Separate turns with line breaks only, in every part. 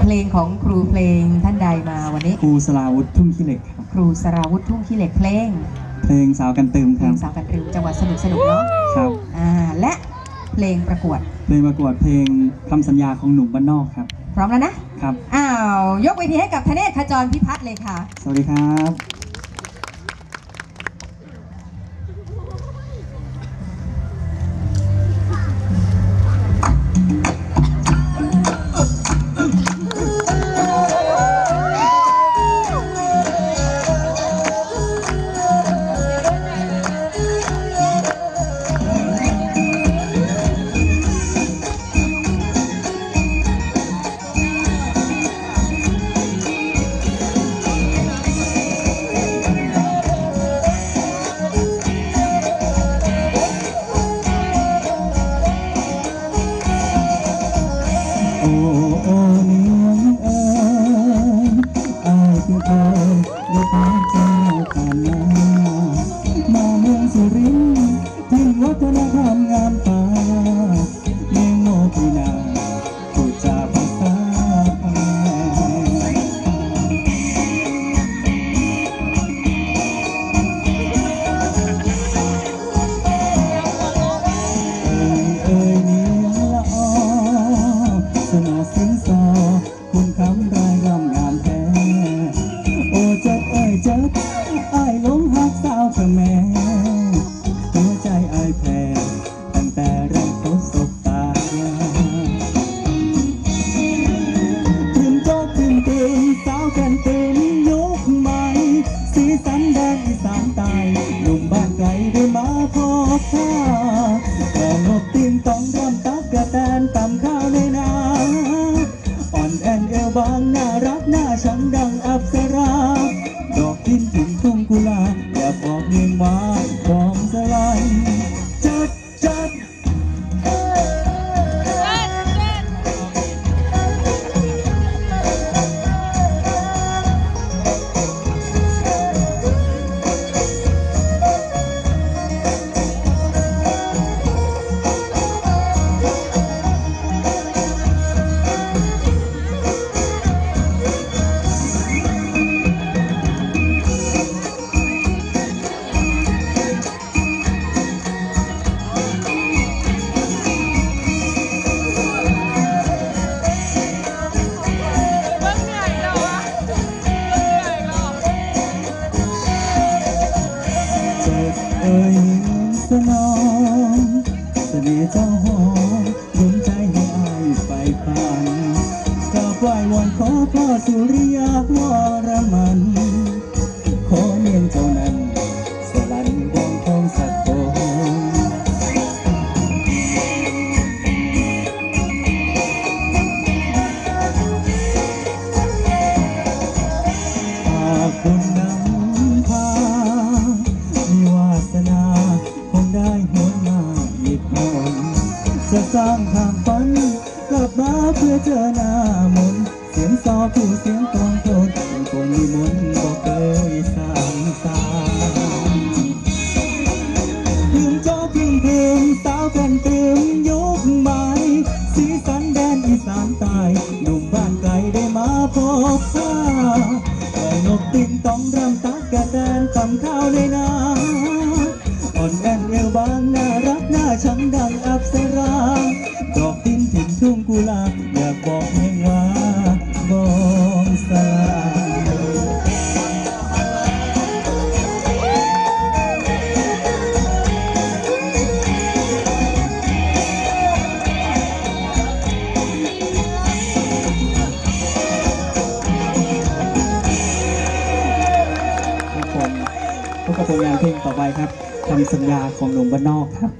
เพลงของครูเพลงท่านใดมาวันนี้
ครูสลาวุธทุ่งขี้เหล็กครับ
ครูสราวุธทุ่งขี้เหล็กเพลง
เพลงสาวกันเติม
เพ
ค
ล
รับ
งสาวกันริวจังหวัดสนุกสนุกๆเนาะ
ครับ
อ่าและเพลงประกวด
เพลงประกวดเพลงคำสัญญาของหนุ่มบ้านนอกครับ
พร้อมแล้วนะครับ อ้าวยกเวทีให้กับธเนศขจรพิพัฒน์เลยค่ะ
สวัสดีครับ มามาเมืองสุรินทร์ทิ้งวัฒนธรรมงามตา เอ่ยสนองเสน่ห์เจ้าหอมดวงใจให้อายไปฝันกราบไหว้วอนขอพ่อสุริยาวัน สียงซอผู้เสียงกองโทนคงมีมนต์บอกเคยสางสาลืมโจ๊กลืมเพลงสาวกันเติมยุคใหม่สีสันแดนอีสานใต้หนุ่มบ้านไกลได้มาพบผ้าแต่นกติงต้องรำตักกระแดนตำข้าวในนา ไปครับคำสัญญาของหนุ่มบ้านนอกครับ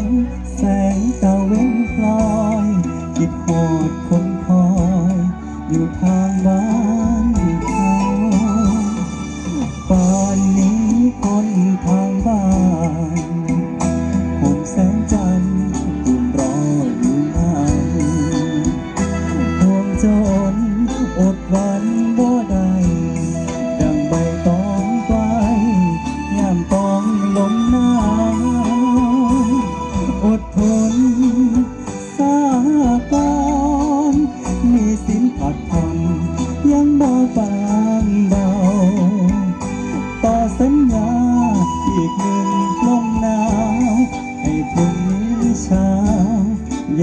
ง
แสงตะเว้นพลอยคิดหอดคนคอย อยู่ทางบ้านเขาป่านนี้คนทางบ้านผมแสงจันทร์ตุ่มรออยู่ไหนห่วงจนอดหวั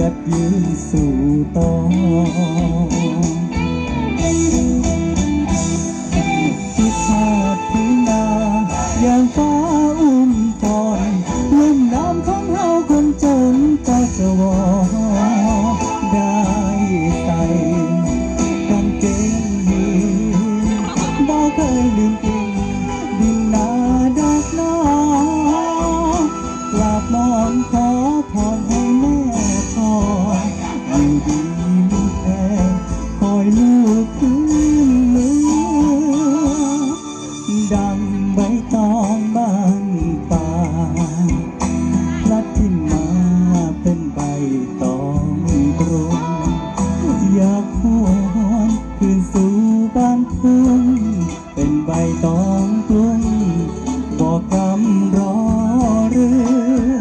ยัดยืนสู่ต่อ คืนสู่บ้านทุ่งเป็นใบตองกลุ่มบอกกำรอเรือ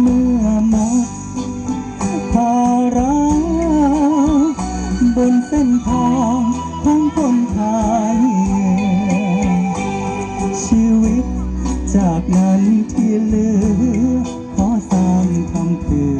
เมื่อมดภาระบนเส้นทางของคนไทยชีวิตจากนั้นที่เหลือขอสร้างทำเพื่อ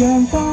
า
ย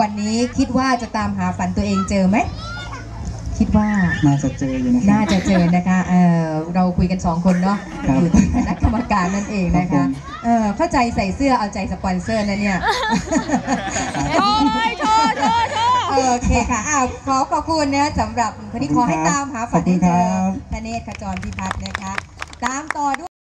วันนี้คิดว่าจะตามหาฝันตัวเองเจอไหม คิดว่า
น่าจะเจออยู่นะครั
น่าจะเจอนะคะเออเราคุยกันสองคนเนาะ
ครับ
อยู่ที่คณะกรรมการนั่นเองนะ
ครั
คะ
บผม
เออเข้าใจใส่เสื้อเอาใจสปอนเซอร์นะเนี่ย
โชว์เลยโชว์โชว์โชว์
โอเคค่ะอ้าวขอขอบคุณนะสำหรับคนที่ขอให้ตามหาฝันให้เจอ
ขอบคุณครับ
ธเนศขจรพิพัฒน์นะคะ ตามต่อด้วย